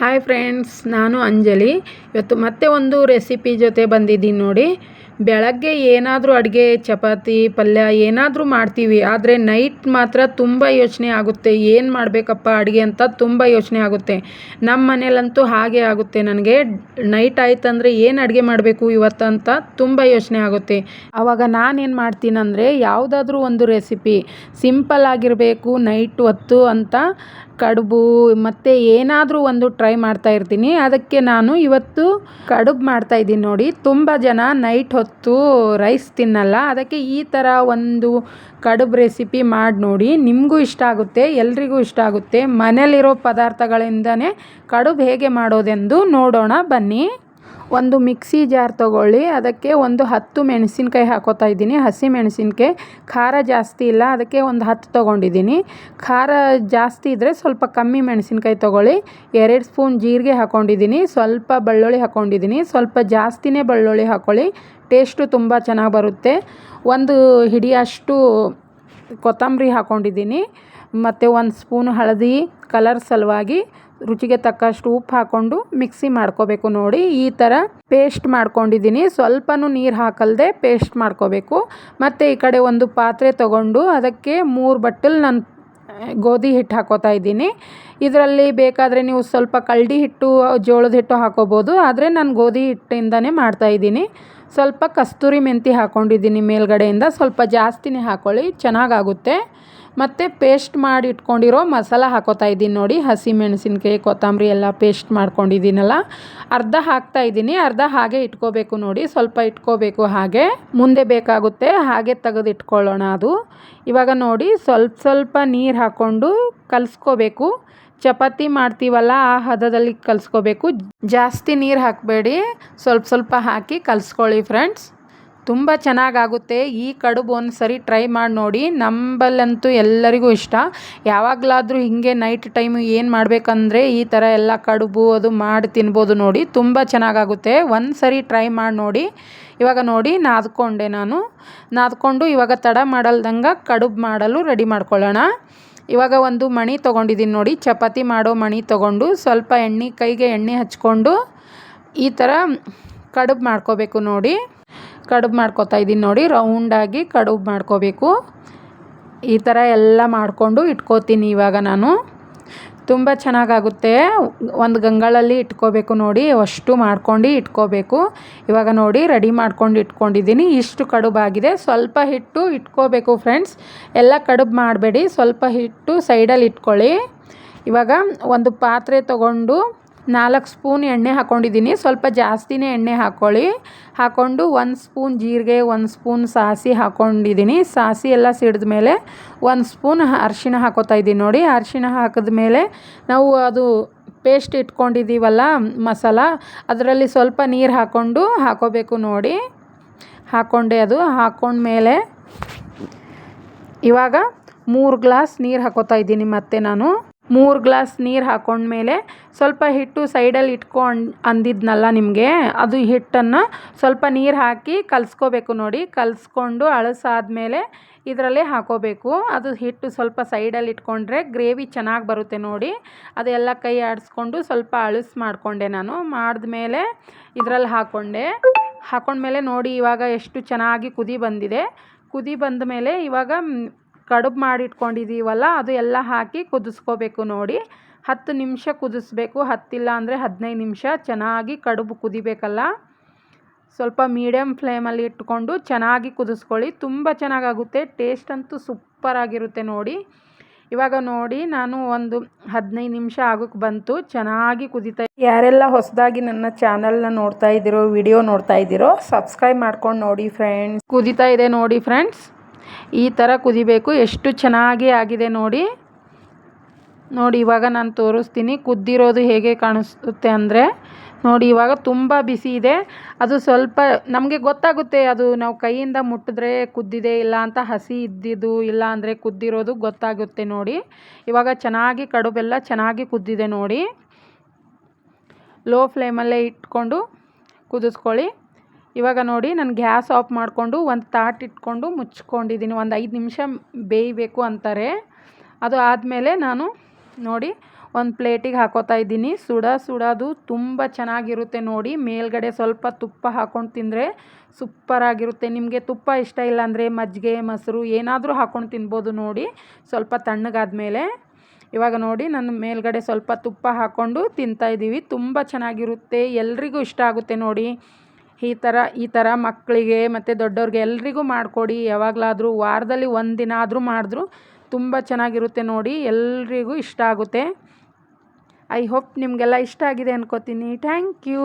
Hi friends ನಾನು ಅಂಜಲಿ. ಇವತ್ತು ಮತ್ತೆ ಒಂದು ರೆಸಿಪಿ ಜೊತೆ ಬಂದಿದ್ದೀನಿ ನೋಡಿ. ಬೆಳಗ್ಗೆ ಏನಾದರೂ ಅಡುಗೆ, ಚಪಾತಿ, ಪಲ್ಯ ಏನಾದರೂ ಮಾಡ್ತೀವಿ. ಆದರೆ ನೈಟ್ ಮಾತ್ರ ತುಂಬ ಯೋಚನೆ ಆಗುತ್ತೆ. ಏನು ಮಾಡಬೇಕಪ್ಪ ಅಡುಗೆ ಅಂತ ತುಂಬ ಯೋಚನೆ ಆಗುತ್ತೆ. ನಮ್ಮ ಮನೇಲಂತೂ ಹಾಗೆ ಆಗುತ್ತೆ. ನನಗೆ ನೈಟ್ ಆಯ್ತಂದರೆ ಏನು ಅಡುಗೆ ಮಾಡಬೇಕು ಇವತ್ತಂತ ತುಂಬ ಯೋಚನೆ ಆಗುತ್ತೆ. ಆವಾಗ ನಾನೇನು ಮಾಡ್ತೀನಂದರೆ ಯಾವುದಾದ್ರೂ ಒಂದು ರೆಸಿಪಿ. ಸಿಂಪಲ್ ಆಗಿರಬೇಕು, ನೈಟ್ ಹೊತ್ತು ಅಂತ ಕಡುಬು ಮತ್ತು ಏನಾದರೂ ಒಂದು ಟ್ರೈ ಮಾಡ್ತಾ ಇರ್ತೀನಿ. ಅದಕ್ಕೆ ನಾನು ಇವತ್ತು ಕಡುಬು ಮಾಡ್ತಾಯಿದ್ದೀನಿ ನೋಡಿ. ತುಂಬ ಜನ ನೈಟ್ ಹೊತ್ತು ರೈಸ್ ತಿನ್ನಲ್ಲ. ಅದಕ್ಕೆ ಈ ಥರ ಒಂದು ಕಡುಬು ರೆಸಿಪಿ ಮಾಡಿ ನೋಡಿ. ನಿಮಗೂ ಇಷ್ಟ ಆಗುತ್ತೆ, ಎಲ್ರಿಗೂ ಇಷ್ಟ ಆಗುತ್ತೆ. ಮನೇಲಿರೋ ಪದಾರ್ಥಗಳಿಂದನೇ ಕಡುಬು ಹೇಗೆ ಮಾಡೋದೆಂದು ನೋಡೋಣ. ಬನ್ನಿ. ಒಂದು ಮಿಕ್ಸಿ ಜಾರ್ ತೊಗೊಳ್ಳಿ, ಅದಕ್ಕೆ ಒಂದು ಹತ್ತು ಮೆಣಸಿನ್ಕಾಯಿ ಹಾಕೋತಾ ಇದ್ದೀನಿ. ಹಸಿ ಮೆಣಸಿನ್ಕಾಯಿ, ಖಾರ ಜಾಸ್ತಿ ಇಲ್ಲ, ಅದಕ್ಕೆ ಒಂದು ಹತ್ತು ತೊಗೊಂಡಿದ್ದೀನಿ. ಖಾರ ಜಾಸ್ತಿ ಇದ್ದರೆ ಸ್ವಲ್ಪ ಕಮ್ಮಿ ಮೆಣಸಿನ್ಕಾಯಿ ತೊಗೊಳ್ಳಿ. ಎರಡು ಸ್ಪೂನ್ ಜೀರಿಗೆ ಹಾಕ್ಕೊಂಡಿದ್ದೀನಿ ಸ್ವಲ್ಪ ಬೆಳ್ಳುಳ್ಳಿ ಹಾಕ್ಕೊಂಡಿದ್ದೀನಿ ಸ್ವಲ್ಪ ಜಾಸ್ತಿನೇ ಬೆಳ್ಳುಳ್ಳಿ ಹಾಕ್ಕೊಳ್ಳಿ ಟೇಸ್ಟು ತುಂಬ ಚೆನ್ನಾಗಿ ಬರುತ್ತೆ. ಒಂದು ಹಿಡಿಯಷ್ಟು ಕೊತ್ತಂಬರಿ ಹಾಕ್ಕೊಂಡಿದ್ದೀನಿ ಮತ್ತು ಒಂದು ಸ್ಪೂನ್ ಹಳದಿ ಕಲರ್ ಸಲುವಾಗಿ ರುಚಿಗೆ ತಕ್ಕಷ್ಟು ಉಪ್ಪು ಹಾಕ್ಕೊಂಡು ಮಿಕ್ಸಿ ಮಾಡ್ಕೋಬೇಕು ನೋಡಿ. ಈ ಥರ ಪೇಸ್ಟ್ ಮಾಡ್ಕೊಂಡಿದ್ದೀನಿ. ಸ್ವಲ್ಪನೂ ನೀರು ಹಾಕಲ್ದೆ ಪೇಸ್ಟ್ ಮಾಡ್ಕೋಬೇಕು. ಮತ್ತು ಈ ಕಡೆ ಒಂದು ಪಾತ್ರೆ ತೊಗೊಂಡು ಅದಕ್ಕೆ ಮೂರು ಬಟ್ಟಲು ನಾನು ಗೋಧಿ ಹಿಟ್ಟು ಹಾಕೋತಾ ಇದ್ದೀನಿ. ಇದರಲ್ಲಿ ಬೇಕಾದರೆ ನೀವು ಸ್ವಲ್ಪ ಕಳ್ಳಿ ಹಿಟ್ಟು, ಜೋಳದ ಹಿಟ್ಟು ಹಾಕೋಬೋದು. ಆದರೆ ನಾನು ಗೋಧಿ ಹಿಟ್ಟಿಂದನೇ ಮಾಡ್ತಾಯಿದ್ದೀನಿ ಸ್ವಲ್ಪ ಕಸ್ತೂರಿ ಮೆಂತಿ ಹಾಕ್ಕೊಂಡಿದ್ದೀನಿ ಮೇಲ್ಗಡೆಯಿಂದ. ಸ್ವಲ್ಪ ಜಾಸ್ತಿನೇ ಹಾಕ್ಕೊಳ್ಳಿ ಚೆನ್ನಾಗಾಗುತ್ತೆ. ಮತ್ತು ಪೇಸ್ಟ್ ಮಾಡಿ ಇಟ್ಕೊಂಡಿರೋ ಮಸಾಲ ಹಾಕೋತಾ ಇದ್ದೀನಿ ನೋಡಿ. ಹಸಿ ಮೆಣಸಿನ್ಕಾಯಿ, ಕೊತ್ತಂಬರಿ ಎಲ್ಲ ಪೇಸ್ಟ್ ಮಾಡ್ಕೊಂಡಿದ್ದೀನಲ್ಲ. ಅರ್ಧ ಹಾಕ್ತಾ ಇದ್ದೀನಿ. ಅರ್ಧ ಹಾಗೆ ಇಟ್ಕೋಬೇಕು ನೋಡಿ. ಸ್ವಲ್ಪ ಇಟ್ಕೋಬೇಕು ಹಾಗೆ. ಮುಂದೆ ಬೇಕಾಗುತ್ತೆ ಹಾಗೆ ತೆಗೆದು ಇಟ್ಕೊಳ್ಳೋಣ ಅದು. ಇವಾಗ ನೋಡಿ, ಸ್ವಲ್ಪ ಸ್ವಲ್ಪ ನೀರು ಹಾಕ್ಕೊಂಡು ಕಲಿಸ್ಕೋಬೇಕು. ಚಪಾತಿ ಮಾಡ್ತೀವಲ್ಲ, ಆ ಹದದಲ್ಲಿ ಕಲಿಸ್ಕೋಬೇಕು. ಜಾಸ್ತಿ ನೀರು ಹಾಕಬೇಡಿ. ಸ್ವಲ್ಪ ಸ್ವಲ್ಪ ಹಾಕಿ ಕಲಿಸ್ಕೊಳ್ಳಿ ಫ್ರೆಂಡ್ಸ್ ತುಂಬ ಚೆನ್ನಾಗಾಗುತ್ತೆ. ಈ ಕಡುಬು ಒಂದು ಸರಿ ಟ್ರೈ ಮಾಡಿ ನೋಡಿ. ನಂಬಲ್ಲಂತೂ ಎಲ್ಲರಿಗೂ ಇಷ್ಟ. ಯಾವಾಗಲಾದರೂ ಹೀಗೆ ನೈಟ್ ಟೈಮು ಏನು ಮಾಡಬೇಕಂದ್ರೆ ಈ ಥರ ಎಲ್ಲ ಕಡುಬು ಅದು ಮಾಡಿ ತಿನ್ಬೋದು ನೋಡಿ. ತುಂಬ ಚೆನ್ನಾಗಾಗುತ್ತೆ. ಒಂದು ಸರಿ ಟ್ರೈ ಮಾಡಿ ನೋಡಿ. ಇವಾಗ ನೋಡಿ, ನಾದ್ಕೊಂಡೆ ನಾನು. ನಾದ್ಕೊಂಡು ಇವಾಗ ತಡ ಮಾಡಲ್ದಂಗೆ ಕಡುಬು ಮಾಡಲು ರೆಡಿ ಮಾಡ್ಕೊಳ್ಳೋಣ. ಇವಾಗ ಒಂದು ಮಣಿ ತೊಗೊಂಡಿದ್ದೀನಿ ನೋಡಿ. ಚಪಾತಿ ಮಾಡೋ ಮಣಿ ತೊಗೊಂಡು ಸ್ವಲ್ಪ ಎಣ್ಣೆ, ಕೈಗೆ ಎಣ್ಣೆ ಹಚ್ಕೊಂಡು ಈ ಥರ ಕಡುಬು ಮಾಡ್ಕೋಬೇಕು ನೋಡಿ. ಕಡುಬು ಮಾಡ್ಕೋತಾ ಇದ್ದೀನಿ ನೋಡಿ ರೌಂಡಾಗಿ ಕಡುಬು ಮಾಡ್ಕೋಬೇಕು. ಈ ಥರ ಎಲ್ಲ ಮಾಡಿಕೊಂಡು ಇಟ್ಕೋತೀನಿ ಇವಾಗ ನಾನು. ತುಂಬ ಚೆನ್ನಾಗಾಗುತ್ತೆ. ಒಂದು ಗಂಗಳಲ್ಲಿ ಇಟ್ಕೋಬೇಕು ನೋಡಿ, ಅಷ್ಟು ಮಾಡ್ಕೊಂಡು ಇಟ್ಕೋಬೇಕು. ಇವಾಗ ನೋಡಿ ರೆಡಿ ಮಾಡ್ಕೊಂಡು ಇಟ್ಕೊಂಡಿದ್ದೀನಿ. ಇಷ್ಟು ಕಡುಬಾಗಿದೆ ಸ್ವಲ್ಪ ಹಿಟ್ಟು ಇಟ್ಕೋಬೇಕು ಫ್ರೆಂಡ್ಸ್ ಎಲ್ಲ ಕಡುಬು ಮಾಡಬೇಡಿ. ಸ್ವಲ್ಪ ಹಿಟ್ಟು ಸೈಡಲ್ಲಿ ಇಟ್ಕೊಳ್ಳಿ. ಇವಾಗ ಒಂದು ಪಾತ್ರೆ ತೊಗೊಂಡು ನಾಲ್ಕು ಸ್ಪೂನ್ ಎಣ್ಣೆ ಹಾಕ್ಕೊಂಡಿದ್ದೀನಿ ಸ್ವಲ್ಪ ಜಾಸ್ತಿನೇ ಎಣ್ಣೆ ಹಾಕ್ಕೊಳ್ಳಿ ಹಾಕ್ಕೊಂಡು ಒಂದು ಸ್ಪೂನ್ ಜೀರಿಗೆ, ಒಂದು ಸ್ಪೂನ್ ಸಾಸಿ ಹಾಕ್ಕೊಂಡಿದ್ದೀನಿ ಸಾಸಿ ಎಲ್ಲ ಸಿಡಿದ ಮೇಲೆ ಒಂದು ಸ್ಪೂನ್ ಅರಿಶಿಣ ಹಾಕೋತಾ ಇದ್ದೀನಿ ನೋಡಿ. ಅರಿಶಿಣ ಹಾಕಿದ ಮೇಲೆ ನಾವು ಅದು ಪೇಸ್ಟ್ ಇಟ್ಕೊಂಡಿದ್ದೀವಲ್ಲ ಮಸಾಲ, ಅದರಲ್ಲಿ ಸ್ವಲ್ಪ ನೀರು ಹಾಕ್ಕೊಂಡು ಹಾಕೋಬೇಕು ನೋಡಿ. ಹಾಕ್ಕೊಂಡೆ ಅದು. ಹಾಕ್ಕೊಂಡ್ಮೇಲೆ ಇವಾಗ ಮೂರು ಗ್ಲಾಸ್ ನೀರು ಹಾಕೋತಾ ಇದ್ದೀನಿ ಮತ್ತೆ ನಾನು. ಮೂರು ಗ್ಲಾಸ್ ನೀರು ಹಾಕ್ಕೊಂಡ್ಮೇಲೆ ಸ್ವಲ್ಪ ಹಿಟ್ಟು ಸೈಡಲ್ಲಿ ಇಟ್ಕೊಂಡು ಅಂದಿದ್ನಲ್ಲ ನಿಮಗೆ, ಅದು ಹಿಟ್ಟನ್ನು ಸ್ವಲ್ಪ ನೀರು ಹಾಕಿ ಕಲಸ್ಕೋಬೇಕು ನೋಡಿ. ಕಲಸ್ಕೊಂಡು ಅಳಸಾದ್ಮೇಲೆ ಇದರಲ್ಲೇ ಹಾಕೋಬೇಕು. ಅದು ಹಿಟ್ಟು ಸ್ವಲ್ಪ ಸೈಡಲ್ಲಿ ಇಟ್ಕೊಂಡ್ರೆ ಗ್ರೇವಿ ಚೆನ್ನಾಗಿ ಬರುತ್ತೆ ನೋಡಿ. ಅದೆಲ್ಲ ಕೈ ಆಡಿಸ್ಕೊಂಡು ಸ್ವಲ್ಪ ಅಳಸು ಮಾಡಿಕೊಂಡೆ ನಾನು. ಮಾಡಿದ್ಮೇಲೆ ಇದರಲ್ಲಿ ಹಾಕ್ಕೊಂಡೆ ಹಾಕೊಂಡ್ಮೇಲೆ ನೋಡಿ ಇವಾಗ ಎಷ್ಟು ಚೆನ್ನಾಗಿ ಕುದಿ ಬಂದಿದೆ. ಕುದಿ ಬಂದ ಮೇಲೆ ಇವಾಗ ಕಡುಬು ಮಾಡಿ ಇಟ್ಕೊಂಡಿದ್ದೀವಲ್ಲ ಅದು ಎಲ್ಲ ಹಾಕಿ ಕುದಿಸ್ಕೋಬೇಕು ನೋಡಿ. ಹತ್ತು ನಿಮಿಷ ಕುದಿಸ್ಬೇಕು. ಹತ್ತಿಲ್ಲ ಅಂದರೆ ಹದಿನೈದು ನಿಮಿಷ ಚೆನ್ನಾಗಿ ಕಡುಬು ಕುದಿಬೇಕಲ್ಲ. ಸ್ವಲ್ಪ ಮೀಡಿಯಮ್ ಫ್ಲೇಮಲ್ಲಿ ಇಟ್ಕೊಂಡು ಚೆನ್ನಾಗಿ ಕುದಿಸ್ಕೊಳ್ಳಿ. ತುಂಬ ಚೆನ್ನಾಗಾಗುತ್ತೆ. ಟೇಸ್ಟ್ ಅಂತೂ ಸೂಪರಾಗಿರುತ್ತೆ ನೋಡಿ. ಇವಾಗ ನೋಡಿ, ನಾನು ಒಂದು ಹದಿನೈದು ನಿಮಿಷ ಆಗೋಕ್ಕೆ ಬಂತು. ಚೆನ್ನಾಗಿ ಕುದೀತಾ ಯಾರೆಲ್ಲ ಹೊಸದಾಗಿ ನನ್ನ ಚಾನಲ್ನ ನೋಡ್ತಾ ಇದ್ದೀರೋ ವಿಡಿಯೋ ನೋಡ್ತಾ ಇದ್ದೀರೋ ಸಬ್ಸ್ಕ್ರೈಬ್ ಮಾಡ್ಕೊಂಡು ನೋಡಿ ಫ್ರೆಂಡ್ಸ್ ಕುದೀತಾ ಇದೆ ನೋಡಿ ಫ್ರೆಂಡ್ಸ್ ಈ ಥರ ಕುದಿಬೇಕು. ಎಷ್ಟು ಚೆನ್ನಾಗಿ ಆಗಿದೆ ನೋಡಿ. ನೋಡಿ, ಇವಾಗ ನಾನು ತೋರಿಸ್ತೀನಿ. ಕುದ್ದಿರೋದು ಹೇಗೆ ಕಾಣಿಸುತ್ತೆ ಅಂದರೆ, ನೋಡಿ, ಇವಾಗ ತುಂಬ ಬಿಸಿ ಇದೆ. ಅದು ಸ್ವಲ್ಪ, ನಮಗೆ ಗೊತ್ತಾಗುತ್ತೆ ಅದು ನಾವು ಕೈಯಿಂದ ಮುಟ್ಟಿದ್ರೆ ಕುದ್ದಿದೆ ಇಲ್ಲ ಅಂತ ಹಸಿ ಇದ್ದಿದ್ದು ಇಲ್ಲ ಅಂದರೆ ಕುದ್ದಿರೋದು ಗೊತ್ತಾಗುತ್ತೆ ನೋಡಿ. ಇವಾಗ ಚೆನ್ನಾಗಿ ಕಡುಬೆಲ್ಲ ಚೆನ್ನಾಗಿ ಕುದ್ದಿದೆ ನೋಡಿ. ಲೋ ಫ್ಲೇಮಲ್ಲೇ ಇಟ್ಕೊಂಡು ಕುದಿಸ್ಕೊಳ್ಳಿ. ಇವಾಗ ನೋಡಿ ನಾನು ಗ್ಯಾಸ್ ಆಫ್ ಮಾಡಿಕೊಂಡು ಒಂದು ತಾಟ್ ಇಟ್ಕೊಂಡು ಮುಚ್ಕೊಂಡಿದ್ದೀನಿ. ಒಂದು ಐದು ನಿಮಿಷ ಬೇಯಬೇಕು ಅಂತಾರೆ. ಅದು ಆದಮೇಲೆ ನಾನು ನೋಡಿ ಒಂದು ಪ್ಲೇಟಿಗೆ ಹಾಕೋತಾ ಇದ್ದೀನಿ. ಸುಡ ಸುಡೋದು ತುಂಬ ಚೆನ್ನಾಗಿರುತ್ತೆ ನೋಡಿ. ಮೇಲ್ಗಡೆ ಸ್ವಲ್ಪ ತುಪ್ಪ ಹಾಕ್ಕೊಂಡು ತಿಂದರೆ ಸೂಪರಾಗಿರುತ್ತೆ. ನಿಮಗೆ ತುಪ್ಪ ಇಷ್ಟ ಇಲ್ಲ ಅಂದರೆ ಮಜ್ಜಿಗೆ, ಮೊಸರು ಏನಾದರೂ ಹಾಕ್ಕೊಂಡು ತಿನ್ಬೋದು ನೋಡಿ. ಸ್ವಲ್ಪ ತಣ್ಣಗಾದ್ಮೇಲೆ. ಇವಾಗ ನೋಡಿ ನಾನು ಮೇಲ್ಗಡೆ ಸ್ವಲ್ಪ ತುಪ್ಪ ಹಾಕ್ಕೊಂಡು ತಿಂತಾಯಿದ್ದೀವಿ ತುಂಬ ಚೆನ್ನಾಗಿರುತ್ತೆ. ಎಲ್ರಿಗೂ ಇಷ್ಟ ಆಗುತ್ತೆ ನೋಡಿ. ಈ ಥರ ಈ ಥರ ಮಕ್ಕಳಿಗೆ ಮತ್ತು ದೊಡ್ಡವ್ರಿಗೆ ಎಲ್ಲರಿಗೂ ಮಾಡಿಕೊಡಿ. ಯಾವಾಗಲಾದರೂ ವಾರದಲ್ಲಿ ಒಂದು ದಿನ ಆದರೂ ಮಾಡಿದ್ರು ತುಂಬ ಚೆನ್ನಾಗಿರುತ್ತೆ ನೋಡಿ, ಎಲ್ರಿಗೂ ಇಷ್ಟ ಆಗುತ್ತೆ. ಐ ಹೋಪ್ ನಿಮಗೆಲ್ಲ ಇಷ್ಟ ಆಗಿದೆ ಅನ್ಕೋತೀನಿ. Thank you